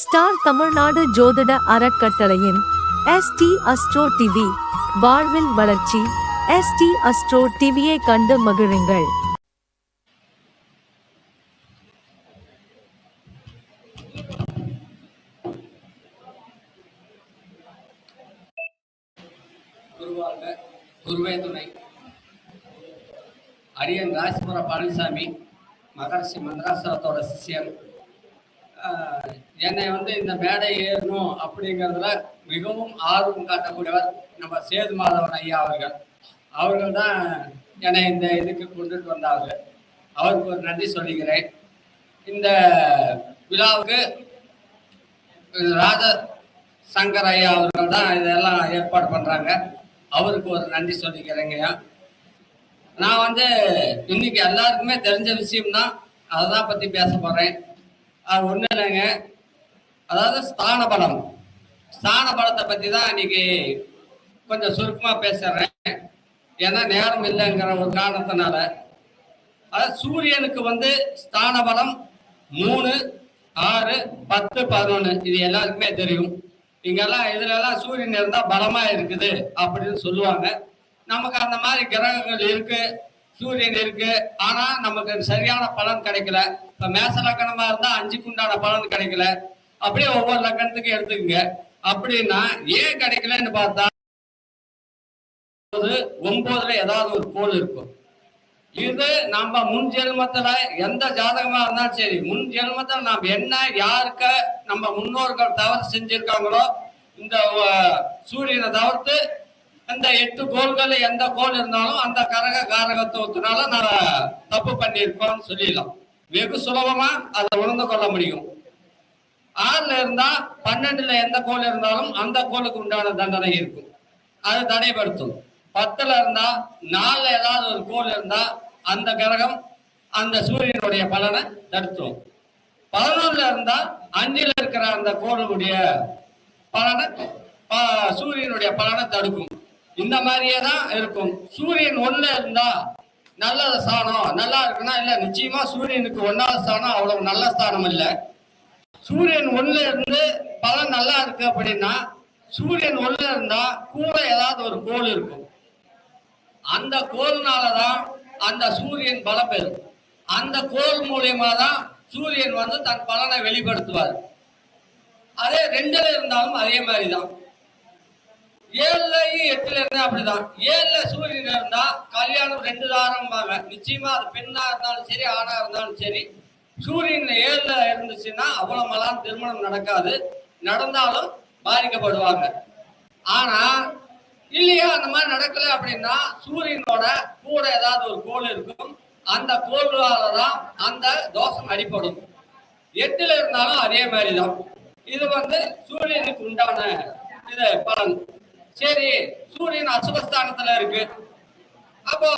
Star Tamil Nadu ஜோதிட அறக்கட்டளையின் ST astro TV வாழ்வில் வளர்ச்சி. எஸ்டி அஸ்ட்ரோ டிவியை கண்டு மகிழுங்கள். குருவாக குருவே துணை. அரியன் ராசிபுர பழனிசாமி மகர்ஷி மந்திராசுரத்தோட சிஷியன் என்னை வந்து இந்த மேடை ஏறணும் அப்படிங்கிறதுல மிகவும் ஆர்வம் காட்டக்கூடியவர் நம்ம சேது மாதவன் ஐயா அவர்கள். அவர்கள் தான் என்னை இந்த இதுக்கு கொண்டுட்டு வந்தாங்க. அவருக்கு ஒரு நன்றி சொல்லிக்கிறேன். இந்த விழாவுக்கு ராஜ சங்கர் ஐயா அவர்கள் தான் இதெல்லாம் ஏற்பாடு பண்ணுறாங்க அவருக்கு ஒரு நன்றி சொல்லிக்கிறேங்கய்யா நான் வந்து இன்னைக்கு எல்லாருக்குமே தெரிஞ்ச விஷயம் தான் அதை பேச போகிறேன் அது ஒன்றும் இல்லைங்க. அதாவது ஸ்தான பலம். ஸ்தான பலத்தை பத்தி தான் இன்னைக்கு கொஞ்சம் சுருக்கமா பேசுறேன். ஏன்னா நேரம் இல்லைங்கிற ஒரு காரணத்தினால. அதாவது சூரியனுக்கு வந்து ஸ்தான பலம் மூணு ஆறு பத்து பதினொன்று இது எல்லாருக்குமே தெரியும். இங்கெல்லாம் இதுல எல்லாம் சூரியன் இருந்தா பலமா இருக்குது அப்படின்னு சொல்லுவாங்க. நமக்கு அந்த மாதிரி கிரகங்கள் இருக்கு சூரியன் இருக்கு. ஆனா நமக்கு சரியான பலன் கிடைக்கல. இப்ப மேச லக்கணமா இருந்தா அஞ்சுக்குண்டான பலன் கிடைக்கல. அப்படியே ஒவ்வொரு லக்கணத்துக்கும் எடுத்துக்கங்க. அப்படின்னா ஏன் கிடைக்கலன்னு பார்த்தா ஒன்பதுல ஏதாவது ஒரு கோள் இருக்கும். இது நம்ம முன் ஜென்மத்துல எந்த ஜாதகமா இருந்தாலும் சரி முன் ஜென்மத்துல நாம் என்ன யாருக்க நம்ம முன்னோர்கள் தவறு செஞ்சிருக்காங்களோ இந்த சூரியனை தவிர்த்து அந்த எட்டு கோள்கள் எந்த கோள் இருந்தாலும் அந்த கரக காரகத்துவத்தினால நான் தப்பு பண்ணியிருக்கோம்னு சொல்லிடலாம். வெகு சுலபமா அதை உணர்ந்து கொள்ள முடியும். ஆறுல இருந்தா பன்னெண்டுல எந்த கோல் இருந்தாலும் அந்த கோளுக்கு உண்டான தண்டனை இருக்கும். அது தடைப்படுத்தும். பத்துல இருந்தா நாலுல ஏதாவது ஒரு கோல் இருந்தா அந்த கிரகம் அந்த சூரியனுடைய பலனை தடுத்துரும். பதினொன்றுல இருந்தா அஞ்சுல இருக்கிற அந்த கோளுடைய பலனை ப- சூரியனுடைய பலனை தடுக்கும். இந்த மாதிரியே தான் இருக்கும். சூரியன் ஒண்ணுல இருந்தா நல்ல ஸ்தானம் நல்லா இருக்குன்னா இல்ல நிச்சயமா சூரியனுக்கு ஒன்னாவது ஸ்தானம் அவ்வளவு நல்ல ஸ்தானம் இல்லை. சூரியன் ஒண்ணுல இருந்து பலன் நல்லா இருக்கு அப்படின்னா சூரியன் ஒண்ணுல இருந்தா கூட ஏதாவது ஒரு கோல் இருக்கும். அந்த கோள்னாலதான் அந்த சூரியன் பலம் பெறும். அந்த கோல் மூலியமா தான் சூரியன் வந்து தன் பலனை வெளிப்படுத்துவார். அதே ரெண்டுல இருந்தாலும் அதே மாதிரி தான் ஏழுலையும் எட்டுல இருந்தா அப்படிதான். ஏழுல சூரியன் இருந்தா கல்யாணம் ரெண்டு தாரம்பாங்க நிச்சயமா அது பெண்ணா இருந்தாலும் சரி ஆணா இருந்தாலும் சரி சூரியன் ஏழுல இருந்துச்சுன்னா அவ்வளவு திருமணம் நடக்காது. நடந்தாலும் பாதிக்கப்படுவாங்க. ஆனா இல்லையா அந்த மாதிரி நடக்கல அப்படின்னா சூரியனோட கூட ஏதாவது ஒரு கோல் இருக்கும். அந்த கோளால தான் அந்த தோஷம் அடிப்படும் எட்டுல இருந்தாலும் அதே மாதிரி தான் இது வந்து சூரியனுக்கு உண்டான இது பலன். சரி சூரியன் அசுபஸ்தானத்துல இருக்கு. அப்போ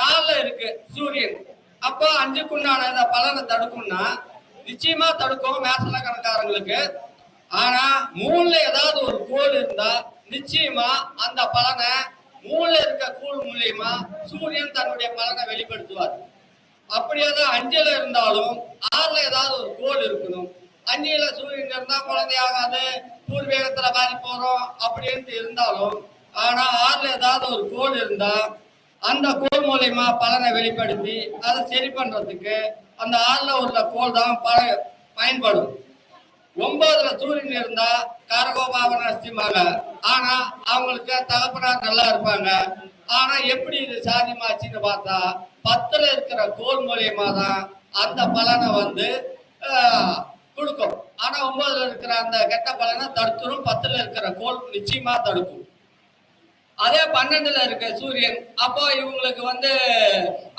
நாலுல இருக்கு சூரியன். அப்போ அஞ்சுக்குண்டான இந்த பலனை தடுக்கும்னா நிச்சயமா தடுக்கும் மேசல கணக்காரங்களுக்கு ஆனா மூணுல ஏதாவது ஒரு கோல் இருந்தா நிச்சயமா அந்த பலனை மூணுல இருக்க கூழ் மூலியமா சூரியன் தன்னுடைய பலனை வெளிப்படுத்துவார். அப்படியே தான் அஞ்சுல இருந்தாலும் ஆறுல ஏதாவது ஒரு கோள் இருக்கணும். அஞ்சுல சூரியன் இருந்தா குழந்தை ஆகாது பூர்வீகத்துல பாதி போறோம் அப்படின்ட்டு இருந்தாலும் ஆனா ஆறுல ஏதாவது ஒரு கோல் இருந்தா அந்த கோல் மூலயமா பலனை வெளிப்படுத்தி அதை சரி பண்றதுக்கு அந்த ஆறுல உள்ள கோல் தான் பல பயன்படும். ஒன்பதுல சூரியன் இருந்தா காரகோபாவன அஸ்திமாங்க ஆனா அவங்களுக்கு தகப்பனார் நல்லா இருப்பாங்க. ஆனா எப்படி இது சாத்தியமாச்சுன்னு பார்த்தா பத்துல இருக்கிற கோல் மூலியமா தான் அந்த பலனை வந்து கொடுக்கும். ஆனா ஒன்பதுல இருக்கிற அந்த கெட்ட பலனை தடுத்துரும் பத்துல இருக்கிற கோல் நிச்சயமா தடுக்கும். அதே பன்னெண்டுல இருக்க சூரியன் அப்போ இவங்களுக்கு வந்து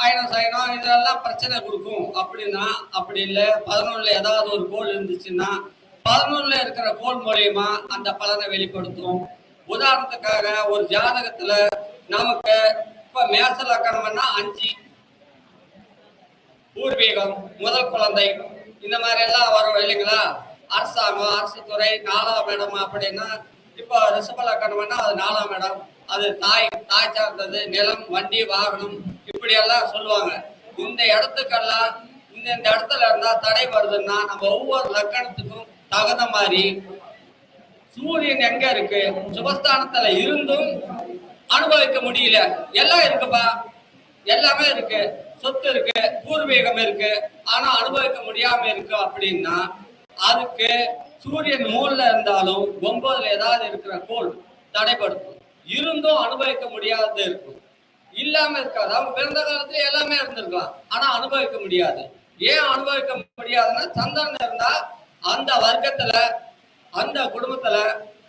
அயனம் சயனம் இதெல்லாம் பிரச்சனை கொடுக்கும். அப்படின்னா அப்படி இல்லை. பதினொன்னுல ஏதாவது ஒரு கோல் இருந்துச்சுன்னா பதினொன்னுல இருக்கிற கோல் மூலியமா அந்த பலனை வெளிப்படுத்தும். உதாரணத்துக்காக ஒரு ஜாதகத்துல நமக்கு இப்ப மேச லக்கணம்னா அஞ்சு. பூர்வீகம் முதல் குழந்தை. இந்த மாதிரி எல்லாம் வரும் இல்லைங்களா? அரசாங்கம் அரசு துறை நாலாம் இடம் அப்படின்னா இப்போ ரிஷப லக்கணம்னா அது நாலாம் இடம். அது தாய் தாய் சார்ந்தது நிலம் வண்டி வாகனம் இப்படி எல்லாம் சொல்லுவாங்க. இந்த இடத்துக்கெல்லாம் இந்த இந்த இடத்துல இருந்தா தடை வருதுன்னா நம்ம ஒவ்வொரு லக்கணத்துக்கும் தகுந்த மாதிரி சூரியன் எங்க இருக்கு? சுபஸ்தானத்துல இருந்தும் அனுபவிக்க முடியல. எல்லாம் இருக்குப்பா. எல்லாமே இருக்கு. சொத்து இருக்கு பூர்வீகம் இருக்கு. ஆனா அனுபவிக்க முடியாம இருக்கு அப்படின்னா அதுக்கு சூரியன் மூணுல இருந்தாலும் ஒன்பதுல ஏதாவது இருக்கிற கோல் தடைப்படுத்தும் இருந்தும் அனுபவிக்க முடியாதது இருக்கும். இல்லாம இருக்காது. அவங்க பிறந்த காலத்துல எல்லாமே இருந்திருக்கலாம். ஆனா அனுபவிக்க முடியாது. ஏன் அனுபவிக்க முடியாதுன்னா சந்திரன் இருந்தா அந்த வர்க்கத்துல அந்த குடும்பத்துல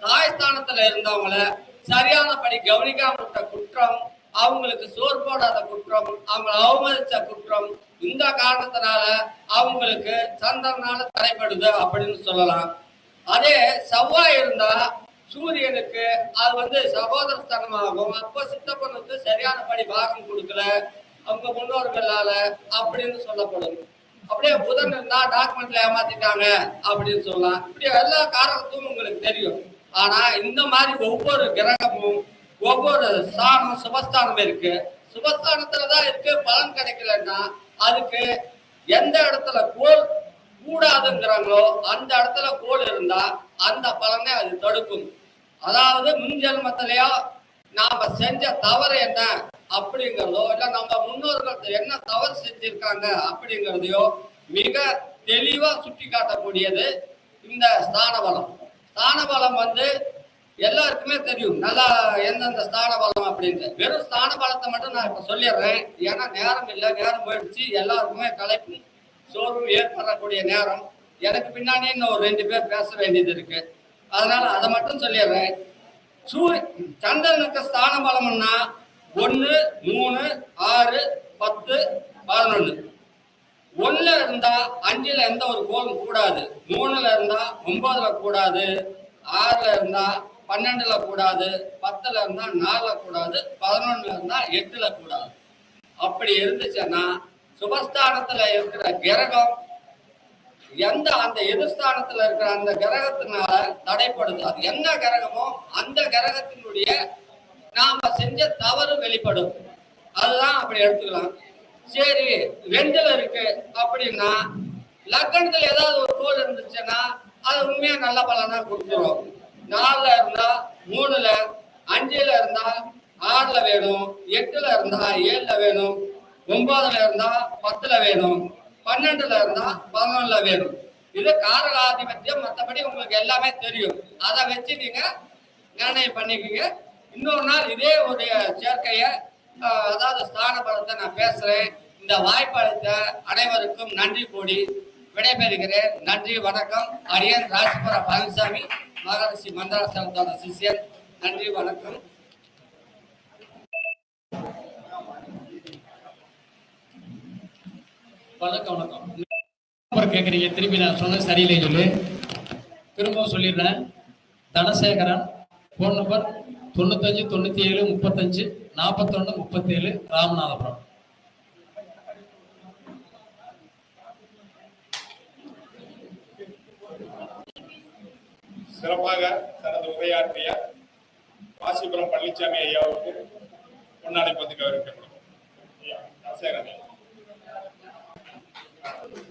தாய்ஸ்தானத்துல இருந்தவங்கள சரியானபடி கவனிக்காம விட்ட குற்றம் அவங்களுக்கு சோர் போடாத குற்றம் அவங்களை அவமதிச்ச குற்றம் இந்த காரணத்தினால அவங்களுக்கு சந்திரனால தடைப்படுது அப்படின்னு சொல்லலாம். அதே செவ்வாய் இருந்தா சூரியனுக்கு அது வந்து சகோதர ஸ்தானமாகும் அப்ப சித்தப்பனுக்கு சரியானபடி பாகம் கொடுக்கல. அவங்க முன்னோர்களால அப்படின்னு சொல்லப்படும். அப்படியே புதன் இருந்தா டாக்குமெண்ட்ல ஏமாத்திட்டாங்க அப்படின்னு சொல்லலாம். இப்படி எல்லா காரணத்தும் உங்களுக்கு தெரியும். ஆனா இந்த மாதிரி ஒவ்வொரு கிரகமும் ஒவ்வொரு ஸ்தானம் சுபஸ்தானம் இருக்கு. சுபஸ்தானத்துலதான் இருக்கு பலன் கிடைக்கலன்னா அதுக்கு எந்த இடத்துல கோல் கூடாதுங்கிறாங்களோ அந்த இடத்துல கோல் இருந்தா அந்த பலனை அது தடுக்கும். அதாவது முன் ஜென்மத்திலயோ நாம செஞ்ச தவறு என்ன? அப்படிங்கிறதோ இல்ல நம்ம முன்னோர்கள் என்ன தவறு செஞ்சிருக்காங்க அப்படிங்கிறதையோ மிக தெளிவா சுட்டி காட்டக்கூடியது இந்த ஸ்தான பலம் ஸ்தான பலம் வந்து எல்லாருக்குமே தெரியும். நல்லா எந்தெந்த ஸ்தான பலம் அப்படின்ட்டு. வெறும் ஸ்தான பலத்தை மட்டும் நான் இப்ப சொல்லிடுறேன். ஏன்னா நேரம் இல்லை நேரம் போயிடுச்சு. எல்லாருக்குமே கலைப்பும் சோர்வும் ஏற்படக்கூடிய நேரம். எனக்கு பின்னாடி இன்னும் ஒரு ரெண்டு பேர் பேச வேண்டியது இருக்கு. அதனால அதை மட்டும் சொல்லிடுறேன் சூரிய சந்திரனுக்கு ஸ்தான பலம்னா ஒன்று மூணு ஆறு பத்து பதினொன்று ஒன்னுல இருந்தா அஞ்சுல எந்த ஒரு கோலும் கூடாது. மூணுல இருந்தா ஒன்பதுல கூடாது. ஆறுல இருந்தா பன்னெண்டுல கூடாது. பத்துல இருந்தா நாலுல கூடாது. பதினொன்னுல இருந்தா எட்டுல கூடாது. அப்படி இருந்துச்சுன்னா சுபஸ்தானத்துல இருக்கிற கிரகம் எந்த அந்த எதிர்ஸ்தானத்துல இருக்கிற அந்த கிரகத்தினால தடைப்படுது அது என்ன கிரகமோ அந்த கிரகத்தினுடைய நாம செஞ்ச தவறு வெளிப்படும். அதுதான் அப்படி எடுத்துக்கலாம். சரி ரெண்டுல இருக்கு அப்படின்னா லக்கணத்துல ஏதாவது ஒரு கோல் இருந்துச்சுன்னா அது உண்மையா நல்ல பலனா கொடுத்துரும். நாலுல இருந்தா மூணுல அஞ்சுல இருந்தா ஆறுல வேணும் எட்டுல இருந்தா ஏழுல வேணும் ஒன்பதுல இருந்தா பத்துல வேணும். பன்னெண்டுல இருந்தா பதினொன்னுல வேணும். இது காரகாதிபத்தியம் மற்றபடி உங்களுக்கு எல்லாமே தெரியும். அதை வச்சு நீங்க நிர்ணயம் பண்ணிக்கோங்க. இன்னொரு நாள் இதே ஒரு சேர்க்கைய அதாவது ஸ்தான பலத்தை நான் பேசுறேன். இந்த வாய்ப்பளித்த அனைவருக்கும் நன்றி கூடி விடைபெறுகிறேன். நன்றி வணக்கம். அரியன் ராசிபுர பழனிசாமி மகரிஷி மந்திராசனத்தோட சிஷ்யன். நன்றி வணக்கம். வணக்கம் வணக்கம். நம்பர் கேட்குறீங்க திரும்பி நான் சொன்னது சரியில்லை சொல்லி. திரும்பவும் சொல்லிடுறேன். தனசேகரன் ஃபோன் நம்பர் தொண்ணூத்தஞ்சு தொண்ணூற்றி ஏழு முப்பத்தஞ்சு நாற்பத்தொன்று முப்பத்தேழு ராமநாதபுரம். சிறப்பாக தனது உரையாற்றிய காசிபுரம் பழனிசாமி ஐயாவுக்கு முன்னாடி பந்து கௌரவிக்கப்படும் ஐயா. Thank you.